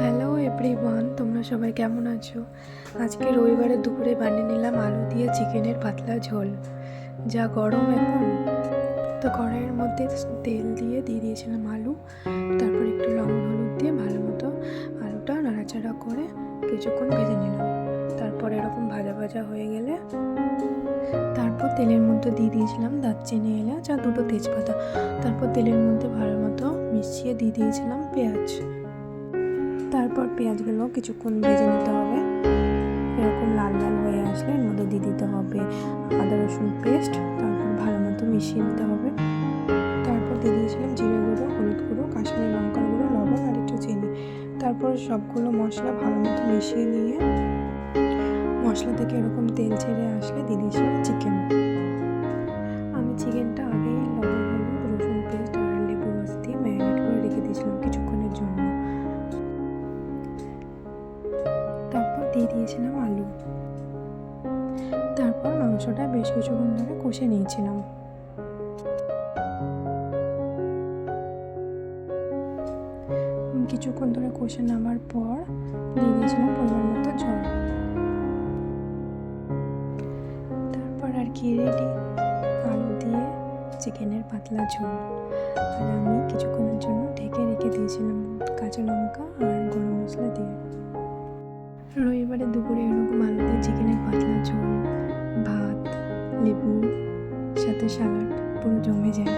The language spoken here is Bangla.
হ্যালো এভরিওয়ান তোমরা সবাই কেমন আছো? আজকে রবিবারের দুপুরে বানিয়ে নিলাম আলু দিয়ে চিকেনের পাতলা ঝোল। যা গরম এখন। তো কড়াইয়ের মধ্যে তেল দিয়ে দিয়ে দিয়েছিলাম আলু। তারপর একটু লবণ, হলুদ দিয়ে ভালো মতো আলুটা নাড়াচাড়া করে কিছুক্ষণ ভেজে নিলাম। তারপর এরকম ভাজা ভাজা হয়ে গেলে তারপর তেলের মধ্যে দিয়ে দিয়েছিলাম দারচিনি, এলাচ আর দুটো তেজপাতা। তারপর তেলের মধ্যে ভালো মতো মিশিয়ে দিয়ে দিয়েছিলাম পেঁয়াজ। তারপর পেঁয়াজগুলো কিছুক্ষণ ভেজে নিতে হবে। এরকম লাল লাল হয়ে আসলে এর মধ্যে দিয়ে দিতে হবে আদা, রসুন পেস্ট, তারপর ভালো মতো মিশিয়ে নিতে হবে। তারপর দিয়ে দিয়েছিলাম জিরে গুঁড়ো, হলুদ গুঁড়ো, কাশ্মীরি লঙ্কার গুঁড়ো, লবণ আর একটু চিনি। তারপর সবগুলো মশলা ভালো মতো মিশিয়ে নিয়ে মশলা থেকে এরকম তেল ছেড়ে আসলে দিয়ে দিয়েছিলাম দিয়ে দিয়েছিলাম আলু। তারপর মাংসটা বেশ কিছুক্ষণ ধরে কষে নিয়েছিলাম। কিছুক্ষণ ধরে কষে নামার পর দিয়ে দিয়েছিলাম পরিমাণ মতো জল। তারপর আর কি রেডি আলু দিয়ে চিকেনের পাতলা ঝোল। আর আমি কিছুক্ষণের জন্য ঢেকে রেখে দিয়েছিলাম কাঁচা লঙ্কা আর গরম মশলা দিয়ে। রবিবারে দুপুরে এরকম আলাদা চিকেনের পাতলা ঝোল ভাত লেবু সাথে স্যালাড পুরো জমে যায়।